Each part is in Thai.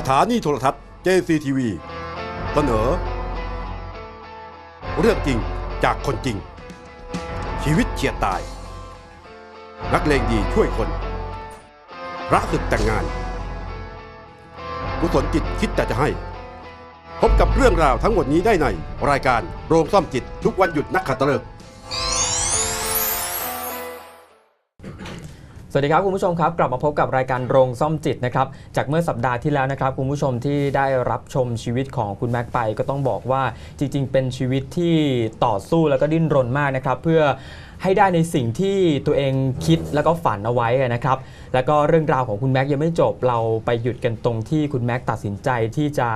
สถานีโทรทัศน์ JCTV เสนอ เรื่องจริงจากคนจริง ชีวิตเฉียดตาย นักเลงดีช่วยคน พระศึกแต่งงาน กุศลจิตคิดแต่จะให้ พบกับเรื่องราวทั้งหมดนี้ได้ในรายการโรงซ่อมจิตทุกวันหยุดนักขัตฤกษ์ วัสดีครับคุณผู้ชมครับ กลับมาพบกับรายการโรงซ่อมจิตนะครับจากเมื่อสัปดาห์ที่แล้วนะครับคุณผู้ชมที่ได้รับชมชีวิตของคุณแม็กไปก็ต้องบอกว่าจริง ๆ เป็นชีวิตที่ต่อสู้แล้วก็ดิ้นรนมากนะครับ เพื่อให้ได้ในสิ่งที่ตัวเองคิดแล้วก็ฝันเอาไว้นะครับ แล้วก็เรื่องราวของคุณแม็กยังไม่จบเราไปหยุดกันตรงที่คุณแม็กตัดสินใจที่จะ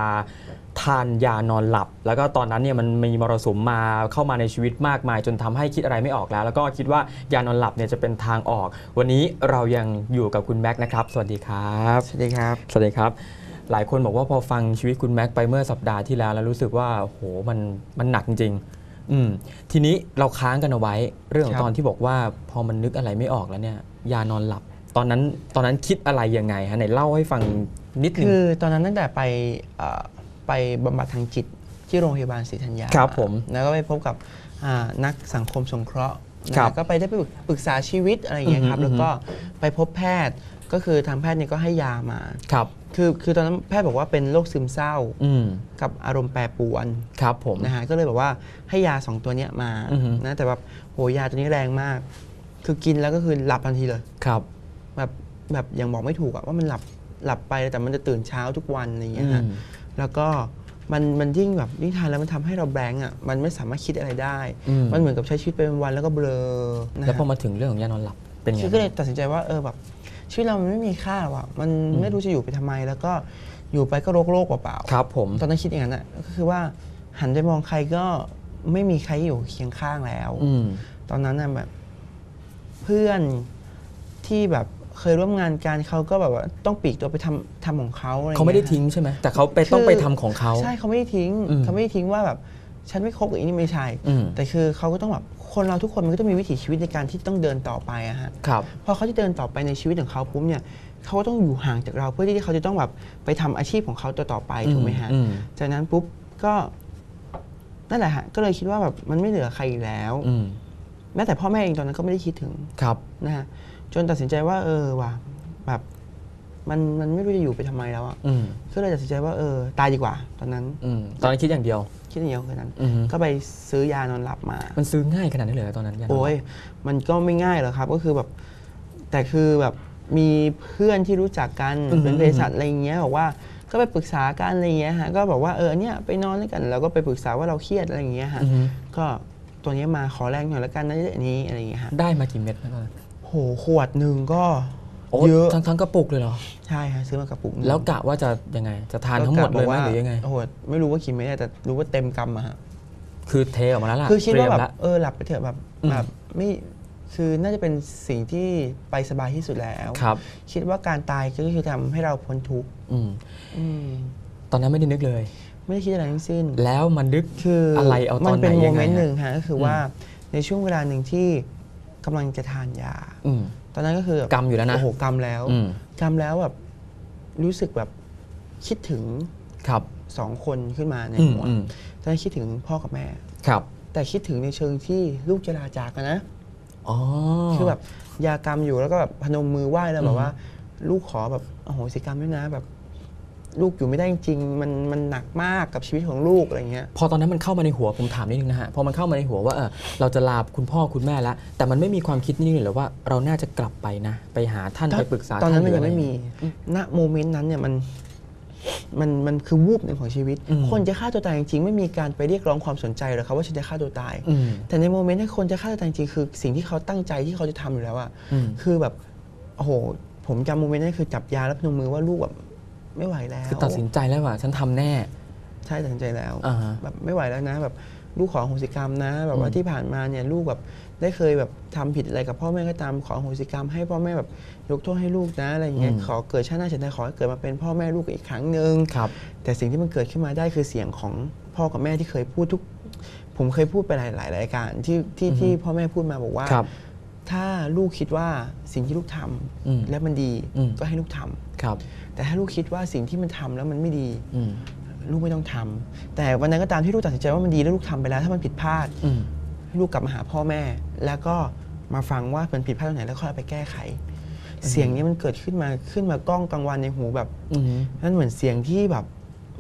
ทานยานอนหลับ แล้วก็ตอนนั้นเนี่ยมันมีมรสุมมาเข้ามาในชีวิตมากมาย จนทำให้คิดอะไรไม่ออกแล้ว แล้วก็คิดว่ายานอนหลับเนี่ยจะเป็นทางออก วันนี้เรายังอยู่กับคุณแม็กนะครับ สวัสดีครับ สวัสดีครับ สวัสดีครับ หลายคนบอกว่าพอฟังชีวิตคุณแม็กไปเมื่อสัปดาห์ที่แล้ว แล้วรู้สึกว่าโอ้โหมันมันหนักจริงๆอืมทีนี้เราค้างกันเอาไว้ เรื่องขอครังบตอนที่บอกว่าพอมันนึกอะไรไม่ออกแล้วเนี่ย ยานอนหลับ ตอนนั้นตอนนั้นคิดอะไรยังไงฮะไหนเล่าให้ฟังนิดนึงคือตอนนั้นตั้งแต่ไปเอ่อ ไปบำบัดทางจิตที่โรงพยาบาลศรีธัญญาครับผมแล้วก็ไปพบกับอ่านักสังคมสงเคราะห์นะครับก็ไปได้ไปปรึกษาชีวิตอะไรอย่างเงี้ยครับอือฮึแล้วก็ไปพบแพทย์ก็คือทางแพทย์เนี่ยก็ให้ยามาครับคือคือตอนนั้นแพทย์บอกว่าเป็นโรคซึมเศร้าอืมกับอารมณ์แปรปรวนครับผมนะฮะก็เลยแบบว่าให้ยาสองตัวเนี้ยมาอือฮึนะแต่แบบโหยาตัวนี้แรงมาก คือกินแล้วก็คือหลับทันทีเลยครับ แบบแบบยังบอกไม่ถูกอะว่ามันหลับหลับไปแต่มันจะตื่นเช้าทุกวันอะไรอย่างเงี้ยฮะอืม แล้วก็มันมันยิ่งแบบยิ่งทานแล้วมันทำให้เราแบงก์อะมันไม่สามารถคิดอะไรได้อืมมันเหมือนกับใช้ชีวิตไปวันๆแล้วก็เบลอนะแล้วพอฮะมาถึงเรื่องของยานอนหลับเป็นไงชีวิตก็เลยตัดสินใจว่าเออแบบชีวิตเรามันไม่มีค่าหรอกอะมันอืมไม่รู้จะอยู่ไปทำไม แล้วก็อยู่ไปก็โรคโรคเปล่าครับ ผมๆตอนนั้นคิดอย่างนั้นอะก็คือว่าหันไปมองใครก็ไม่มีใครอยู่เคียงข้างแล้วอืมตอนนั้นน่ะแบบเพื่อนที่แบบ เคยร่วมงานกันเขาก็แบบว่าต้องปลีกตัวไปทำทำของเขาอะไรอย่เขาไม่ได้ยทิ้งใช่ไหมแต่เขาไปต้องไปทำของเขาใช่เขาไม่ได้ทิ้งอืมเขาไม่ได้ทิ้งว่าแบบฉันไม่คบกับอีนี่ไม่ใช่อืมแต่คือเขาก็ต้องแบบคนเราทุกคนมันก็ต้องมีวิถีชีวิตในการที่ต้องเดินต่อไปอะฮะครับพอเขาจะเดินต่อไปในชีวิตของเขาปุ๊บเนี่ยเขาก็ต้องอยู่ห่างจากเราเพื่อที่เขาจะต้องแบบไปทำอาชีพของเขาต่อต่อไปถูกไหมฮะอืมจากนั้นปุ๊บก็นั่นแหละฮะก็เลยคิดว่าแบบมันไม่เหลือใครอีกแล้วอืมแม้แต่พ่อแม่เองตอนนั้นก็ไม่ได้คิดถึงครับนะฮะ จนตัดสินใจว่า เออว่ะแบบมันมันไม่รู้จะอยู่ไปทำไมแล้วอะอืมก็เลยตัดสินใจว่าเออตายดีกว่า ตอนนั้นอืมตอนนั้นคิดอย่างเดียว คิดอย่างเดียวแค่นั้น อืมก็ไปซื้อยานอนหลับมา มันซื้อง่ายขนาดนี้เลยเหรอตอนนั้นยานอนหลับโอ้ยมันก็ไม่ง่ายหรอกครับ ก็คือแบบแต่คือแบบมีเพื่อนที่รู้จักกันอือฮึเป็นบริษัทอะไรอย่างเงี้ยบอกว่าก็ไปปรึกษากันอะไรอย่างเงี้ยฮะก็บอกว่าเออเนี่ยไปนอนด้วยกันแล้วก็ไปปรึกษาว่าเราเครียดอะไรอย่างเงี้ยฮะอือฮึก็ตัวเนี้ยมาขอแรงหน่อยแล้วกันนะอันนี้อะไรอย่างเงี้ยฮะได้มากี่เม็ดนะตอนนั้น โหขวดหนึ่งก็โอ้เยอะทั้งทั้งกระปุกเลยเหรอ ใช่ฮะซื้อมากระปุกหนึ่งแล้วกะว่าจะยังไง จะทานทั้งหมดเลยไหมแวกะบกว่าหรือยังไงโอ้โหไม่รู้ว่ากี่เม็ดแต่รู้ว่าเต็มกำอะฮะคือเทออกมาแล้วล่ะคือคิดว่าแบบเตรียมละเออหลับไปเถอะแบบอืมแบบไม่คือน่าจะเป็นสิ่งที่ไปสบายที่สุดแล้วครับ คิดว่าการตายก็คือทำให้เราพ้นทุกข์อืมอืมตอนนั้นไม่ได้นึกเลย ไม่ได้คิดอะไรทั้งสิ้น แล้วมันนึกคือออะไรเอาตอนไหนมันเป็นโมยังไงเมนต์ฮะหนึ่งฮะก็คืออมว่าในช่วงเวลาหนึ่งที่ กำลังจะทานยา อืม ตอนนั้นก็คือแบบกำอยู่แล้วนะโอ้โหกำแล้วอืม กำแล้วแบบรู้สึกแบบคิดถึงครับ สองคนขึ้นมาในอืมหัวอืม ตอนนั้นคิดถึงพ่อกับแม่ ครับ แต่คิดถึงในเชิงที่ลูกจะลาจากกันนะ อ๋อ คือแบบยากรรมอยู่แล้วก็แบบพนมมือไหว้แล้วอืแบมบว่า ลูกขอแบบโอ้โหสิกรรมด้วยนะแบบ ลูกอยู่ไม่ได้จริงๆมันมันหนักมากกับชีวิตของลูกอะไรเงี้ยพอตอนนั้นมันเข้ามาในหัวผมถามนิดนึงนะฮะพอมันเข้ามาในหัวว่าเออเราจะลาคุณพ่อคุณแม่แล้วแต่มันไม่มีความคิดนี่เลยเหรอว่าเราน่าจะกลับไปนะ ไปหาท่านไปปรึกษาตอนนั้นท่ามันหรืยังไม่อะรมีณโมเมนต์นั้นเนี่ยมันมันมันคือวูบหนึ่งของชีวิตอืมคนจะฆ่าตัวตายจริงๆไม่มีการไปเรียกร้องความสนใจหรอกครับว่าฉันจะฆ่าตัวตายอืมแต่ในโมเมนต์ที่คนจะฆ่าตัวตายจริงๆคือสิ่งที่เขาตั้งใจที่เขาจะทำอยู่แล้วอะอืมคือแบบโอ้โหผมจำโมเมนต์นั้นคือจับยาแล้วพนมมือว่าลูกแบบ ไม่ไหวแล้วคือตัดสินใจแล้วว่าฉันทำแน่ ใช่ตัดสินใจแล้วอ่าฮะแบบไม่ไหวแล้วนะ แบบลูกขออโหสิกรรมนะ แบบว่าอืมที่ผ่านมาเนี่ยลูกแบบได้เคยแบบทำผิดอะไรกับพ่อแม่ก็ตามขออโหสิกรรม ให้พ่อแม่แบบยกโทษให้ลูกนะอะไรอย่างเงี้ยขอเกิดชาติหน้าชาติหน้าขอให้เกิดมาเป็นพ่อแม่ลูกกันอีกครั้งหนึ่งครับแต่สิ่งที่มันเกิดขึ้นมาได้คือเสียงของพ่อกับแม่ที่เคยพูดทุก ผมเคยพูดไปหลายๆรายการที่ที่อือฮึที่พ่อแม่พูดมาบอกว่าครับถ้าลูกคิดว่าสิ่งที่ลูกทอืมำและมันดีอืมก็ให้ลูกทำ ครับ แต่ถ้าลูกคิดว่าสิ่งที่มันทำแล้วมันไม่ดีอืมลูกไม่ต้องทำแต่วันนั้นก็ตามที่ลูกตัดสินใจว่ามันดีแล้วลูกทำไปแล้ว ถ้ามันผิดพลาดอืมลูกกลับมาหาพ่อแม่ แล้วก็มาฟังว่ามันผิดพลาดตรงไหนแล้วค่อยเอาไปแก้ไข เสียงนี้มันเกิดขึ้นมาขึ้นมากล้องกลางวันในหูแบบอืมนั่นเหมือนเสียงที่แบบ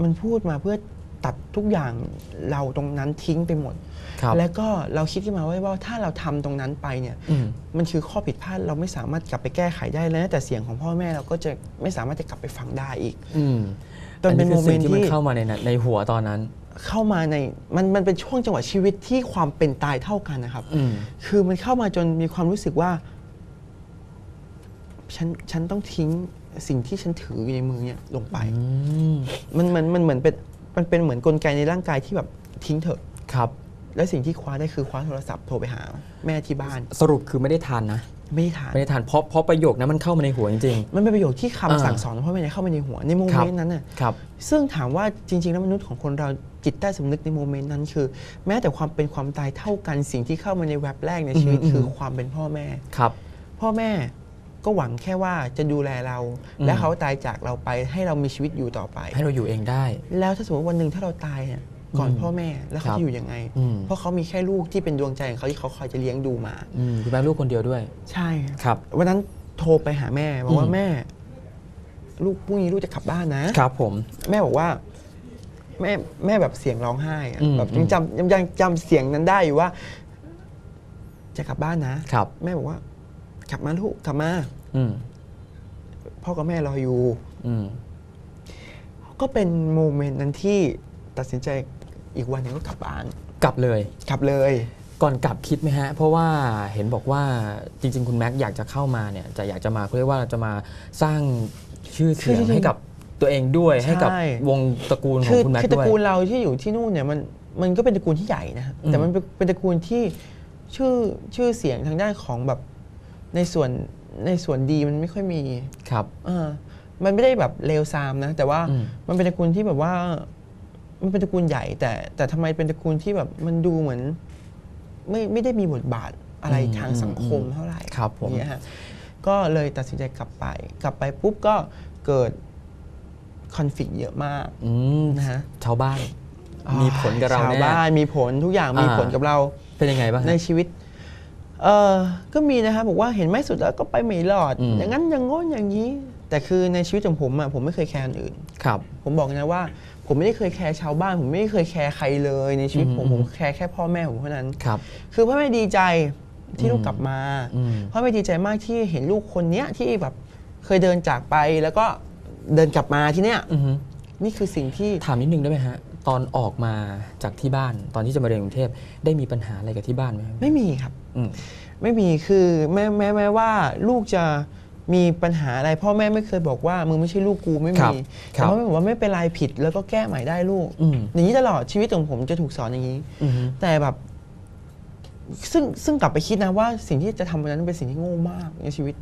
มันพูดมาเพื่อ ตัดทุกอย่างเราตรงนั้นทิ้งไปหมดครับแล้วก็เราคิดขึ้นมาไว้ว่าถ้าเราทำตรงนั้นไปเนี่ยอืมมันคือข้อผิดพลาดเราไม่สามารถกลับไปแก้ไขได้แล้วแต่เสียงของพ่อแม่เราก็จะไม่สามารถจะกลับไปฟังได้อีกอืมจนเป็นอัคือสิ่งโมเมนต์ที่มันที่เข้ามาในนั้นในหัวตอนนั้น เข้ามาในมันมันเป็นช่วงจังหวะชีวิตที่ความเป็นตายเท่ากันนะครับอืมคือมันเข้ามาจนมีความรู้สึกว่าฉันฉันต้องทิ้งสิ่งที่ฉันถืออยู่ในมือเนี่ยลงไปอืมมันมันมันเหมือนเป็น มันเป็นเหมือนกลไกในร่างกายที่แบบทิ้งเถอะครับ และสิ่งที่คว้าได้คือคว้าโทรศัพท์โทรไปหา แม่ที่บ้าน สรุปคือไม่ได้ทานนะ ไม่ได้ถามไม่ได้ทานเพราะเพราะประโยคนั้นมันเข้ามาในหัวจริงมันเป็นประโยคที่คำอ่าสั่งสอนของพ่อแม่เนี่ยเข้ามาในหัวในโมครัเมบนต์นั้นน่ะๆครับซึ่งถามว่าจริง ๆ แล้วมนุษย์ของคนเราจิตใต้สำนึกในโมเมนต์นั้นคือ แม้แต่ความเป็นความตายเท่ากันสิ่งที่เข้ามาในแว็บแรกในชีวิตอืมคือความเป็นพ่อแม่ครับ พ่อแม่ ก็หวังแค่ว่าจะดูแลเราอืมและเขาตายจากเราไปให้เรามีชีวิตอยู่ต่อไป ให้เราอยู่เองได้ แล้วถ้าสมมติวันหนึ่งถ้าเราตายเนี่ยก่อนอืมพ่อแม่แล้วครัเขาบจะอยู่ยังไงอืมเพราะเขามีแค่ลูกที่เป็นดวงใจของเขาที่เขาคอยจะเลี้ยงดูมาอืมคุณแม่ลูกคนเดียวด้วย ใช่ครับวันนั้นโทรไปหาแม่บอกว่าอืมแม่ ลูกพรุ่งนี้ลูกจะกลับบ้านนะครับ ผม แม่บอกว่า แม่แม่แบบเสียงร้องไห้อะอืมแบบยังจำยังยังจำเสียงนั้นได้อยู่ว่า จะกลับบ้านนะครับ แม่บอกว่า กลับมาลูกกลับมาอืมพ่อกับแม่รออยู่อืมก็เป็นโมเมนต์นั้นที่ตัดสินใจอีกวันหนึงก็กลับบ้าน กลับเลยกลับเลย ก่อนกลับคิดไหมฮะ เพราะว่าเห็นบอกว่าจริง ๆ คุณแม็กซ์อยากจะเข้ามาเนี่ยจะอยากจะมาเขาเรียกว่าจะมาสร้างชื่อเสียงให้กับตัวเองด้วยให้กับวงตระกูลขอคืงอคุณแม็กคือซ์ตด้ระวยกูลเราที่อยู่ที่นู่นเนี่ยมันมันก็เป็นตระกูลที่ใหญ่นะฮะอืมแต่มันเป็นเป็นตระกูลที่ชื่อชื่อเสียงทางด้านของแบบ ในส่วนในส่วนดีมันไม่ค่อยมีครับเออมันไม่ได้แบบเลวซามนะ แต่ว่าอืมมันเป็นตระกูลที่แบบว่า มันเป็นตระกูลใหญ่ แต่แต่ทำไมเป็นตระกูลที่แบบมันดูเหมือน ไม่ไม่ได้มีบทบาทอะไรอืมทางสังคมอืมเท่าไหร่ครับผมอย่างเงี้ยฮะก็เลยตัดสินใจกลับไป กลับไปปุ๊บก็เกิดคอนฟ lict เยอะมากอืมนะฮะชาวบ้านมีผลกับเราชาวแน่บ้านมีผลทุกอย่างมีอ่าผลกับเราเป็นยังไงบ้างฮะในชีวิต เออก็มีนะครับบอกว่าเห็นไหมสุดแล้วก็ไปไม่รอดอืมอย่างนั้นอย่างง้นอย่างนี้ แต่คือในชีวิตของผมอะผมไม่เคยแคร์คนอื่นครับ ผมบอกนะว่า ผมไม่ได้เคยแคร์ชาวบ้าน ผมไม่ได้เคยแคร์ใครเลยในชีวิตผมอืมผมแคร์แค่พ่อแม่ผมเท่านั้นครับ คือพ่อแม่ดีใจที่ลูกอืมกลับมาอืมพ่อแม่ดีใจมากที่เห็นลูกคนเนี้ยที่แบบเคยเดินจากไปแล้วก็เดินกลับมาที่เนี้ยอือฮึนี่คือสิ่งที่ถามนิดนึงได้ไหมฮะ ตอนออกมาจากที่บ้าน ตอนที่จะมาเรียนกรุงเทพได้มีปัญหาอะไรกับที่บ้านไหมครับไม่มีครับ อืม ไม่มีคือแม้แม้แม้ว่าลูกจะมีปัญหาอะไร พ่อแม่ไม่เคยบอกว่ามึงไม่ใช่ลูกกูไม่ครัมีบแต่พ่อแม่บอกว่าไม่เป็นไรผิดแล้วก็แก้ใหม่ได้ลูกอืม อย่างนี้ตลอดชีวิตของผมจะถูกสอนอย่างนี้ อือฮึ แต่แบบซึ่งซึ่งกลับไปคิดนะว่าสิ่งที่จะทำวันนั้นเป็นสิ่งที่โง่มากในชีวิต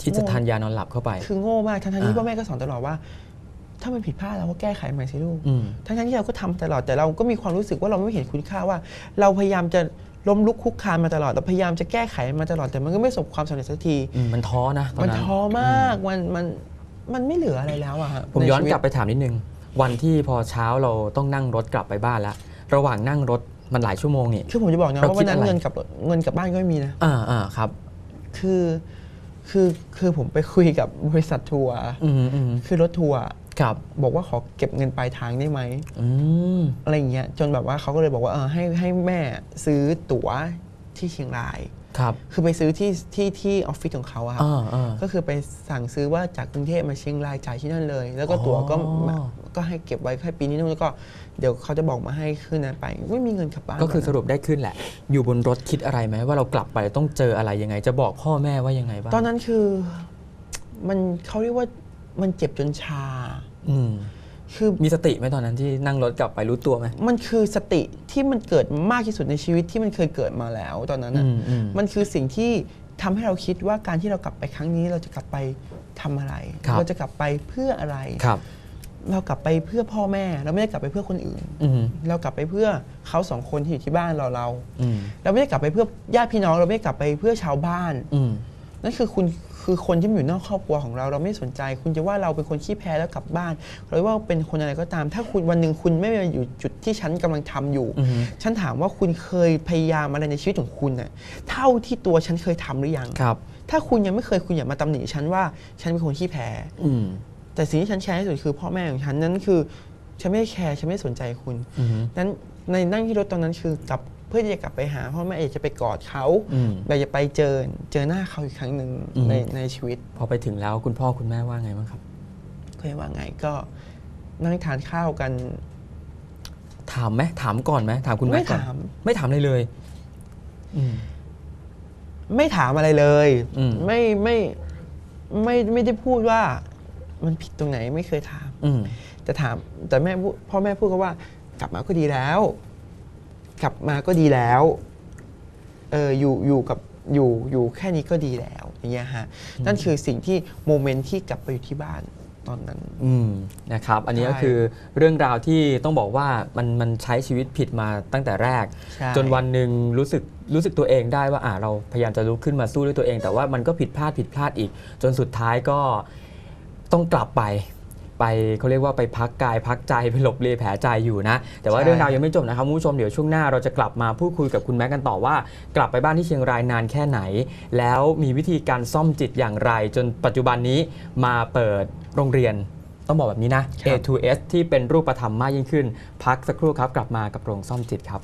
ที่จะทานยานอนหลับเข้าไป คือโง่มากทั้งๆที่อ่าพ่อแม่ก็สอนตลอดว่า ถ้ามันผิดพลาดเราก็แก้ไขใหม่สิลูกอืมทั้งๆที่เราก็ทำตลอดแต่เราก็มีความรู้สึกว่าเราไม่เห็นคุณค่าว่า เราพยายามจะล้มลุกคุกคานมาตลอดเราพยายามจะแก้ไขมาตลอดแต่มันก็ไม่ประสบความสำเร็จสักทีอืมมันท้อนะตอนมันนั้นท้อมากมันมันมันไม่เหลืออะไรแล้วอะฮะผมย้อนใชีวิตกลับไปถามนิดนึง วันที่พอเช้าเราต้องนั่งรถกลับไปบ้านแล้ว ระหว่างนั่งรถมันหลายชั่วโมงนี่คือผมจะบอกนะเราว่าคิวัดนนั้นอะไรเงินกลับรถเงินกลับบ้านก็ไม่มีนะอ่าอ่าครับ คือคือคือผมไปคุยกับบริษัททัวร์อืมอืมคือรถทัวร์ ครับ บอกว่าขอเก็บเงินปลายทางได้ไหมอืมอะไรอย่างเงี้ยจนแบบว่าเขาก็เลยบอกว่าเออให้ให้แม่ซื้อตั๋วที่เชียงราย ครับคือไปซื้อที่ที่ที่ออฟฟิศของเขาอะครับ อ่าอ่า ก็คือไปสั่งซื้อว่าจากกรุงเทพมาเชียงรายจ่ายที่นั่นเลย แล้วก็ตั๋วก็อ๋อมาก็ให้เก็บไว้แค่ปีนี้นู่นแล้วก็เดี๋ยวเขาจะบอกมาให้คืนนั้นไปไม่มีเงินกลับบ้านก็คือตสนนั้นรุปได้ขึ้นแหละ อยู่บนรถคิดอะไรไหมว่าเรากลับไปต้องเจออะไรยังไง จะบอกพ่อแม่ว่ายังไงบ้างตอนนั้นคือ มันเขาเรียกว่ามันเจ็บจนชา อืมคือมีสติไหมตอนนั้นที่นั่งรถกลับไปรู้ตัวไหมมันคือสติที่มันเกิดมากที่สุดในชีวิตที่มันเคยเกิดมาแล้วตอนนั้นน่ะอืมอืมมันคือสิ่งที่ทำให้เราคิดว่าการที่เรากลับไปครั้งนี้เราจะกลับไปทำอะไรครับเราจะกลับไปเพื่ออะไรครับ เรากลับไปเพื่อพ่อแม่ เราไม่ได้กลับไปเพื่อคนอื่นอืมเรากลับไปเพื่อเขาสองคนที่อยู่ที่บ้านเราเราอืมเราไม่ได้กลับไปเพื่อญาติพี่น้อง เราไม่ได้กลับไปเพื่อชาวบ้านอืมนั่นคือคุณ คคือคนที่มันอยู่นอกครอบครัวของเราเราไม่สนใจ คุณจะว่าเราเป็นคนขี้แพ้แล้วกลับบ้านหรือว่าเป็นคนอะไรก็ตาม ถ้าคุณวันหนึ่งคุณไม่มาอยู่จุดที่ฉันกำลังทำอยู่อือฮึฉันถามว่าคุณเคยพยายามอะไรในชีวิตของคุณน่ะเท่าที่ตัวฉันเคยทำหรือยังครับ ถ้าคุณยังไม่เคยคุณอย่ามาตำหนิฉันว่าฉันเป็นคนขี้แพ้อืมแต่สิ่งที่ฉันแคร์ที่สุดคือพ่อแม่ของฉันนั่นคือฉันไม่ได้แคร์ฉันไม่สนใจคุณอือฮึนั้นในนั่งที่รถตอนนั้นคือกลับ เพื่อที่จะกลับไปหาพ่อแม่อยากจะไปกอดเขาอืมอยากจะไปเจอเจอหน้าเขาอีกครั้งหนึ่งอืมในในชีวิต พอไปถึงแล้วคุณพ่อคุณแม่ว่าไงบ้างครับเคยว่าไงก็นั่งทานข้าวกัน ถามไหมถามก่อนไหมถามคุณแม่ไม่ก่อนถามไม่ถามเลยเลยอืมไม่ถามอะไรเลยอืมไม่ไม่ไม่ไม่ได้พูดว่า มันผิดตรงไหนไม่เคยถามอืมแต่ถาม แต่แม่พูดพ่อแม่พูดก็ว่ากลับมาก็ดีแล้ว กลับมาก็ดีแล้วเอออยู่อยู่กับอยู่อยู่แค่นี้ก็ดีแล้วอย่างเงี้ยฮะนั่นคือสิ่งที่โมเมนต์ที่กลับไปอยู่ที่บ้านตอนนั้นอืมนะครับ อันนี้ก็ใช่คือเรื่องราวที่ต้องบอกว่ามันมันใช้ชีวิตผิดมาตั้งแต่แรกใช่จนวันหนึ่งรู้สึกรู้สึกตัวเองได้ว่าอ่าเราพยายามจะลุกขึ้นมาสู้ด้วยตัวเอง แต่ว่ามันก็ผิดพลาดผิดพลาดอีก จนสุดท้ายก็ต้องกลับไป ไปเขาเรียกว่าไปพักกายพักใจไปหลบเลียแผลใจอยู่นะ แต่ว่าใช่ เรื่องราวยังไม่จบนะครับคุณผู้ชมเดี๋ยวช่วงหน้าเราจะกลับมาพูดคุยกับคุณแม็กกันต่อว่า กลับไปบ้านที่เชียงรายนานแค่ไหน แล้วมีวิธีการซ่อมจิตอย่างไร จนปัจจุบันนี้มาเปิดโรงเรียนต้องบอกแบบนี้นะครับ A to S ที่เป็นรูปธรรมมากยิ่งขึ้น พักสักครู่ครับกลับมากับโรงซ่อมจิตครับ